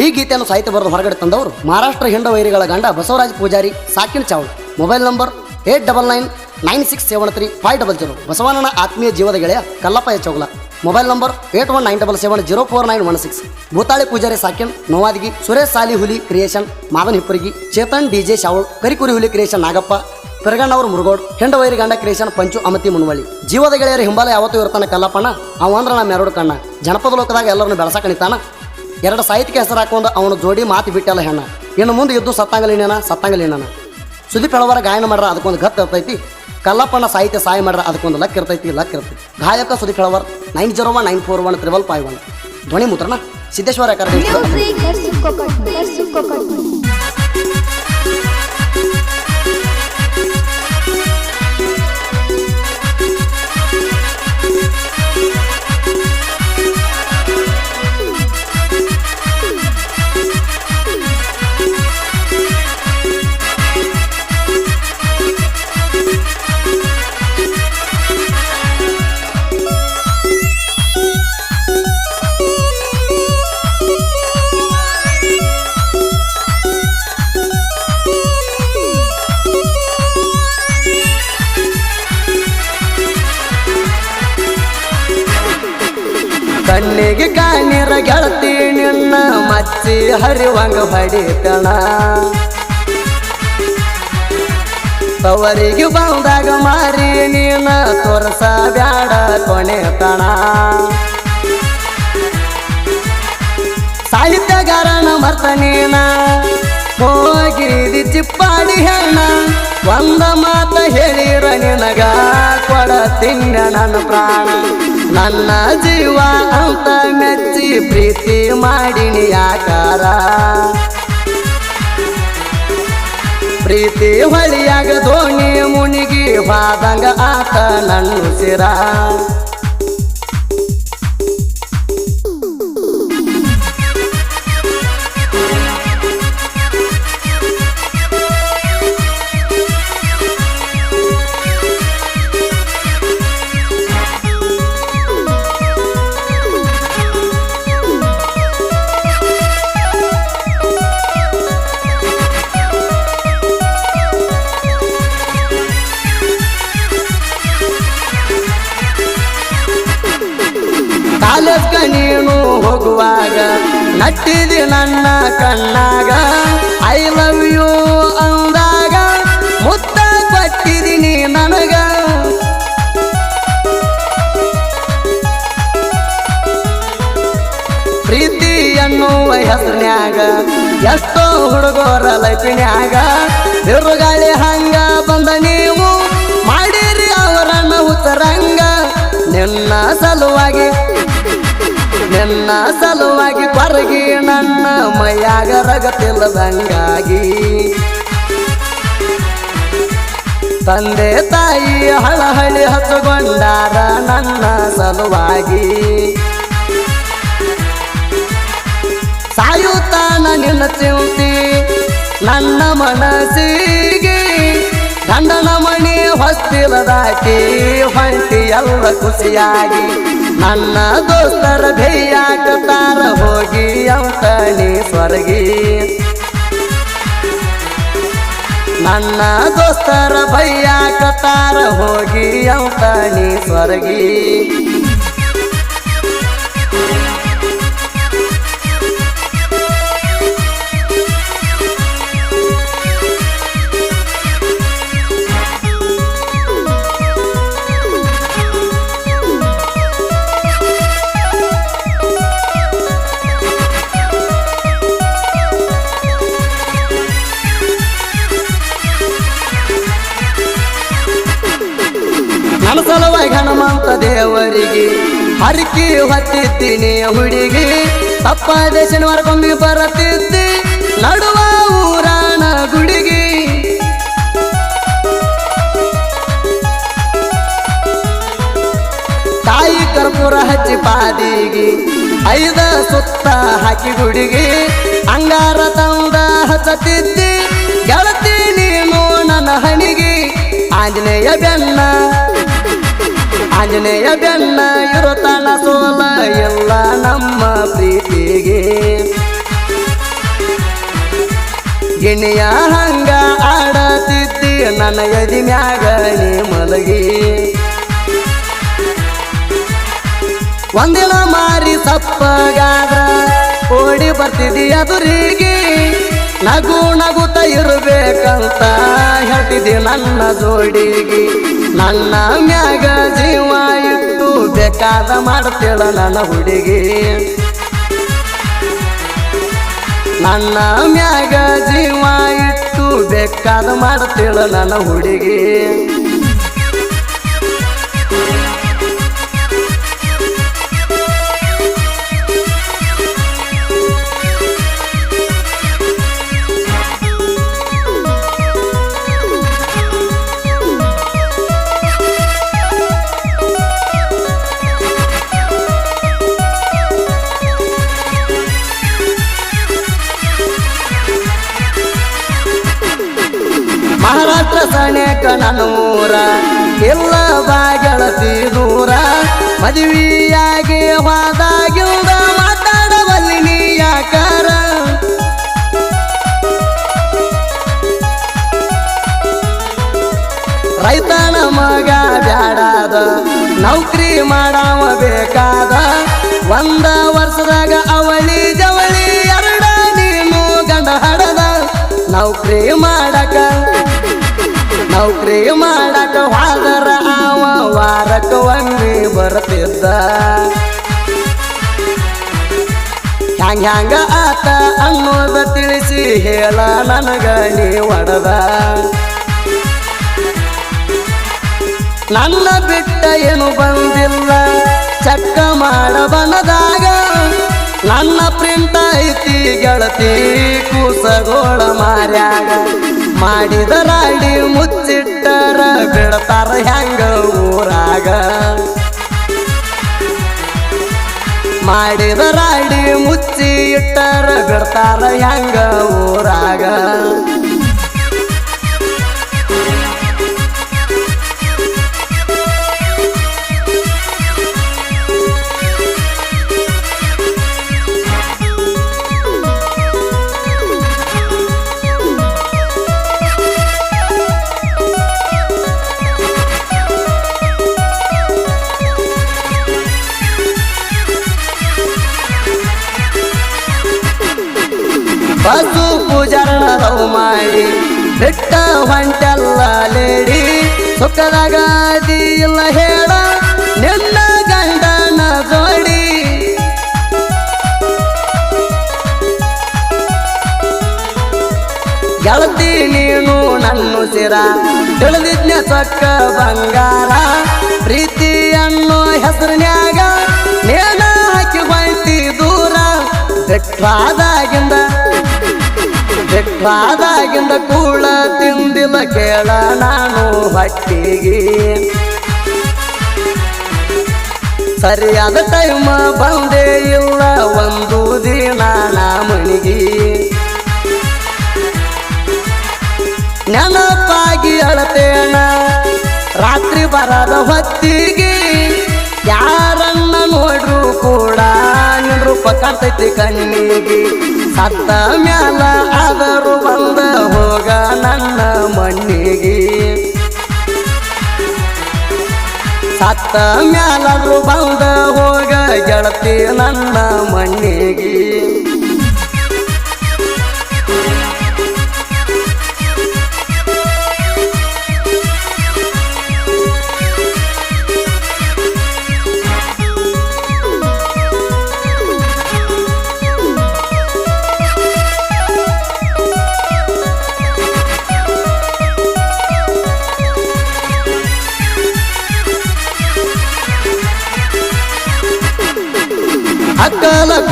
ಈ ಗೀತೆಯನ್ನು ಸಾಹಿತ್ಯ ಬರೆದು ಹೊರಗಡೆ ತಂದವರು ಮಹಾರಾಷ್ಟ್ರ ಹಿಂಡ ವೈರಿಗಳ ಗಂಡ Basavaraj Pujari ಸಾಕಿನ್ Chawal. Mobile number eight double nine nine six seven three five double zero. ಬಸವಣ್ಣನ ಆತ್ಮೀಯ ಜೀವದ ಗೆಳೆಯ Kallappa Chougala. Mobile number eight one nine double seven zero four nine one six. Bhutali Pujari ಸಾಕಿನ್, Novadagi, Suresh Sali Huli creation Madan Hipparagi, Chetan D J Shaval Karikuri Huli creation Nagappa, ಪೆರಗಣ್ಣವ್ರ Murugod, ಹೆಂಡ ವೈರಿ ಗಂಡ creation ಪಂಚು ಅಮತಿ ಮುನ್ವಳಿ ಜೀವದ ಗೆಳೆಯರ ಹಿಂಬಾಲ ಯಾವತ್ತೂ ಇರ್ತಾನೆ ಕಲ್ಲಪ್ಪಣ್ಣ ಅವಂದ್ರ ನಮ್ಮ ಎರಡು ಕಣ್ಣ. ಜನಪದ ಲೋಕದಾಗ ಎಲ್ಲರನ್ನು ಬೆಳಸಕಣಿತಾನ ಎರಡು ಸಾಹಿತ್ಯಕ್ಕೆ ಹೆಸರು ಹಾಕೊಂಡು ಅವನು ಜೋಡಿ ಮಾತು ಬಿಟ್ಟಲ್ಲ ಹೆಣ್ಣ. ಇನ್ನು ಮುಂದೆ ಇದ್ದು ಸತ್ತಂಗಲಿನ ಸತ್ತಂಗಲಿನ ಸುದೀಪ್ ಹೇಳವರ ಗಾಯನ ಮಾಡ್ರ ಅದಕ್ಕೊಂದು ಗತ್ ಇರ್ತೈತಿ. ಕಲ್ಲಪ್ಪನ ಸಾಹಿತ್ಯ ಸಹಾಯ ಮಾಡ್ರ ಅದಕ್ಕೊಂದು ಲಕ್ ಇರ್ತೈತಿ ಲಕ್ ಇರ್ತೈತಿ. ಗಾಯಕ Sudeep Helavar nine zero one, nine four one, triple five one. ಧ್ವನಿ ಮುದ್ರಣ, ಸಿದ್ದೇಶ್ವರ ಕಣ್ಣಿಗೆ ಕಾಣಿರ ಗೆಳತಿ ನಿನ್ನ ಮಚ್ಚಿ ಹರಿವಂಗ ಬಡಿತಣ ತವರಿಗೆ ಬಂದಾಗ ಮಾರಿ ನೀನ ತೋರಸ ಬ್ಯಾಡ ಕೊನೆತಣ ಸಾಹಿತ್ಯಗಾರನ ಮರ್ತ ನೀನ ಹೋಗಿದಿ ಚಿಪ್ಪಾಡಿ ಹೆಣ್ಣ, ಒಂದ ಮಾತ ಹೇಳಿರ ನಿನಗ, ಕೊಡ ತಿನ್ನ ನನ್ನ ಪ್ರಾಣ. ನನ್ನ ಜೀವ ಅಂತ ಮೆಚ್ಚಿ ಪ್ರೀತಿ ಮಾಡಿನಿ ಆಕಾರ ಪ್ರೀತಿ ಹೊಳಿಯಾಗ ಧೋನಿ ಮುನಿಗಿ ಬಾದಂಗ ಆತ ನನ್ನ ಸಿರ ನಟ್ಟಿದಿ ನನ್ನ ಕಣ್ಣಾಗ. ಐ ಲವ್ ಯು ಅಂದಾಗ ಮುತ್ತ ಕೊಟ್ಟಿದ್ದೀನಿ ನನಗ. ಪ್ರೀತಿ ಎನ್ನುವ ಹೆಸರಿನ್ಯಾಗ ಎಷ್ಟೋ ಹುಡುಗರ ಲೈಫಿನ್ಯಾಗ ಬಿರುಗಾಳಿ ಹಂಗ ಬಂದ ನೀವು ಮಾಡಿರಿ ಅವರನ್ನ ಉತ್ತರಂಗ. ನಿನ್ನ ಸಲುವಾಗಿ ನಿನ್ನ ಸಲುವಾಗಿ. ಕೊರಗಿ ನನ್ನ ಮೈಯಾಗ ರಗತಿಲ್ಲದಂಗಾಗಿ ತಂದೆ ತಾಯಿ ಹಳಹಳಿ ಹಚ್ಚುಕೊಂಡಾರ ನನ್ನ ಸಲುವಾಗಿ. ಸಾಯುತ್ತಾನ ನಿನ್ನ ಚಿಂತಿ ನನ್ನ ಮನಸ್ಸಿಗೆ, ಗಂಡನ ಮಣಿ ಹೊಸ್ತಿಲದಾಕಿ ಹೊಂಟಿ ಎಲ್ಲ ಖುಷಿಯಾಗಿ. ನನ್ನ ದೋಸ್ತರ ಭೇಯಾಕತಾರ ಹೋಗಿ ಅಂತ ನೀ ಸ್ವರ್ಗಿ. ನನ್ನ ದೋಸ್ತರ ಭಯ್ಯಾಕತಾರ ಹೋಗಿ ಅಂತ ನೀ ಸ್ವರ್ಗಿ. ಹೊತ್ತಿದ್ದೀನಿ ಹುಡುಗಿ. ಅಪ್ಪ ಶನಿವಾರ ಕೊಂಬಿ ಬರತಿದ್ದಿ ನಡುವ ಊರಾಣ ಗುಡಿಗಿ. ತಾಯಿ ಕರ್ಪೂರ ಹಚ್ಚಿ ಪಾದಿಗೆ. ಐದ ಸುತ್ತ ಹಾಕಿ ಗುಡಿಗೆ. ಅಂಗಾರ ತಂದ ಹಚ್ಚತಿದ್ದಿ ಗೆಳತಿ ನೀನು ನನ್ನ ಹಣಿಗೆ. ಆಂಜನೇಯ ಬೆನ್ನ. ಆಂಜನೇಯ ಬೆನ್ನ ಇರುತ್ತಾನ ಸೋಲ ಎಲ್ಲ ನಮ್ಮ ಪ್ರೀತಿಗೆ. ಗಿಣಿಯ ಹಂಗ ಆಡತಿದ್ದಿ, ನನ್ನ ಎದಿ ಮ್ಯಾಗ ನೀ ಮಲಗಿ. ಒಂದಿನ ಮಾರಿ ಸಪ್ಪಗಾದ್ರ ಓಡಿ ಬರ್ತಿದ್ದಿ ಅದುರಿಗೆ. ನಗು ನಗುತ್ತ ಇರಬೇಕಂತ ಹೇಳ್ತಿದ್ದಿ ನನ್ನ ಜೋಡಿಗೆ. ನನ್ನ ಮ್ಯಾಗ ಜೀವ ಬೇಕಾದ ಮಾಡ್ತೇಳ ನನ್ನ ಹುಡುಗಿ. ನನ್ನ ಮ್ಯಾಗ ಜೀವ ಇಟ್ಟು ಬೇಕಾದ ಮಾಡ್ತೇಳ ನನ್ನ ಹುಡುಗಿ. ಮಹಾರಾಷ್ಟ್ರ ನನ್ನೂರ ಎಲ್ಲ ಬಾಗಳತಿ ದೂರ. ಮದುವೆಯಾಗಿ ಹೋದಾಗಿಲ್ಲ ಮಾತಾಡಬಲ್ಲಿ ನೀ ಯಾಕಾರ? ರೈತನ ಮಗ ಬ್ಯಾಡಾದ ನೌಕರಿ ಮಾಡಾವ ಬೇಕಾದ. ಒಂದ ವರ್ಷದಾಗ ಅವಳಿ ಜವಳಿ ಎರಡ ನೀನು ಗಂಡ ಹಡದ. ನೌಕರಿ ಮಾಡಕ ನೌಕರಿ ಮಾಡಕ ಹೋದರ ಅವ ವಾರಕ ಒಮ್ಮೆ ಬರ್ತಿದ್ದ. ಹ್ಯಾಂಗ ಹ್ಯಾಂಗ ಆತ ಅನ್ನೋದ ತಿಳಿಸಿ ಹೇಳ ನನಗ ನೀ ಒಡದ. ನನ್ನ ಬಿಟ್ಟ ಏನು ಬಂದಿಲ್ಲ, ಚಕ್ಕ ಮಾಡ ಬನದಾಗ ನನ್ನ ಪ್ರಿಂಟ್ ಐತಿ ಗೆಳತಿ ಕೂಸಗೋಳ ಮಾರ್ಯಾಗ. ಮಾಡಿದ ರಾಡಿ ಮುಚ್ಚಿಟ್ಟರ ಬಿಡ್ತಾರ ಹೆಂಗ ಊರಾಗ? ಮಾಡಿದ ರಾಡಿ ಮುಚ್ಚಿ ಇಟ್ಟರ ಬಿಡ್ತಾರ ಹೆಂಗ ಊರಾಗ? ಮಾಡಿ. ಬಿಟ್ಟ ಹೊಂಟಲ್ಲ ಲೇಡಿ, ಸುಖದಾಗ ಅದಿ ಇಲ್ಲ ಹೇಳ, ನಿನ್ನ ಗಂಡನ ಜೋಡಿ. ಗೆಳತಿ ನೀನು ನನ್ನ ಸಿರ ತಿಳಿದಿದ್ನ ಸೊಕ್ಕ ಬಂಗಾರ. ಪ್ರೀತಿ ಅನ್ನೋ ಹೆಸರಿನ್ಯಾಗ ನೇನ ಹಾಕಿ ಹೊಂಟಿ ದೂರ ಬೆಟ್ಟಾದಾಗಿಂದ ಬೆಟ್ಟಾದಾಗಿಂದ ಕೂಳ ತಿಂದಿಲ್ಲ ಕೇಳ ನಾನು ಹಟ್ಟಿಗೆ ಸರಿಯಾದ ಟೈಮ್ ಬಂದೇ ಇಲ್ಲ, ಒಂದು ದಿನ ನಾ ಮಣಿಗಿ ನೆನಪಾಗಿ ಅಳತೇಣ, ರಾತ್ರಿ ಬರದ ಹೊತ್ತಿಗೆ ಯಾರನ್ನ ನೋಡ್ರು ಕೂಡ ನಿನ್ ರೂಪ ಕಣ್ಣಿಗೆ. ಸತ್ತ ಮ್ಯಾಲ ಆದರೂ ಬಂದ ಹೋಗ ನನ್ನ ಮಣ್ಣಿಗೆ. ಸತ್ತ ಮ್ಯಾಲಾದ್ರೂ ಬಂದ ಹೋಗ ಗೆಳತಿ ನನ್ನ ಮಣ್ಣಿಗೆ.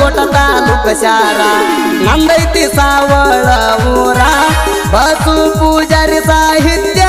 ತಾಲೂಕ ಶಾರ ನಂದೈತಿ ಸಾವಳ ಊರ. ಬಸು ಪೂಜಾರಿ ಸಾಹಿತ್ಯ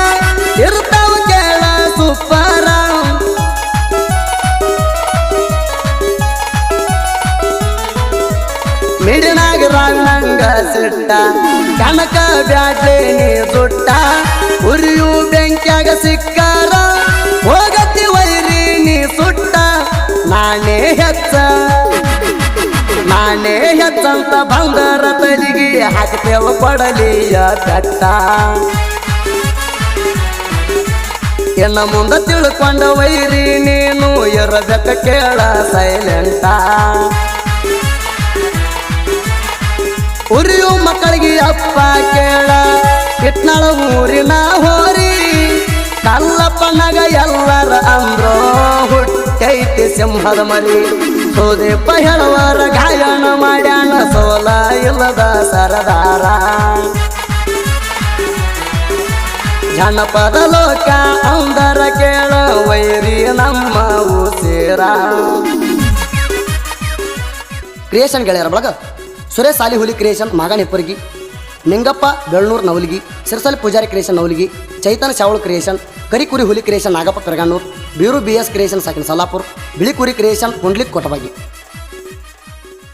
ನೀ ಬಂಗಾರ ತಲಿಗೆ ಹಾಕ್ತೇವ ಕೊಡಲಿಯ ಬೆಟ್ಟ ಎನ್ನ ಮುಂದ ತಿಳ್ಕೊಂಡ ವೈರಿ ನೀನು ಇರಬೇಕ ಕೇಳ ಸೈಲೆಂಟ ಉರಿಯು ಮಕ್ಕಳಿಗೆ ಅಪ್ಪ ಕೇಳ, ಇಟ್ನಾಳ ಊರಿನ ಹೋರಿ ಕಲ್ಲಪ್ಪನಗ ಎಲ್ಲರ ಅಂದ್ರೋ ಹುಟ್ಟೈತಿ ಸಿಂಹದ ಮರಿ. ಸುದೀಪ ಪಹಳವಾರ ಗಾಯನ ಮಾಡ್ಯಾನ, ಸೋಲ ಇಲ್ಲದ ಸರದಾರ. ಜನಪದ ಲೋಕ ಅಂದರ ಕೇಳ, ವೈರಿ ನಮ್ಮ ಉಸಿರ. ಕ್ರಿಯೇಷನ್ ಗೆಳೆಯರ ಬಳಗ, Suresh Salihuli creation Maganipparagi Ningappa Belnur Navalagi Sirsal Pujari creation, Navalagi, Chaitanya Chavala creation, ಕರಿಕುರಿ ಹುಲಿ creation Nagappa Karaganur Biru B S creation, ಸಾಕಿನ Sallapur ಬಿಳಿಕುರಿ ಕ್ರಿಯೇಷನ್ ಕುಂಡ್ಲಿಕ್ ಕೊಟಬಾಗಿ.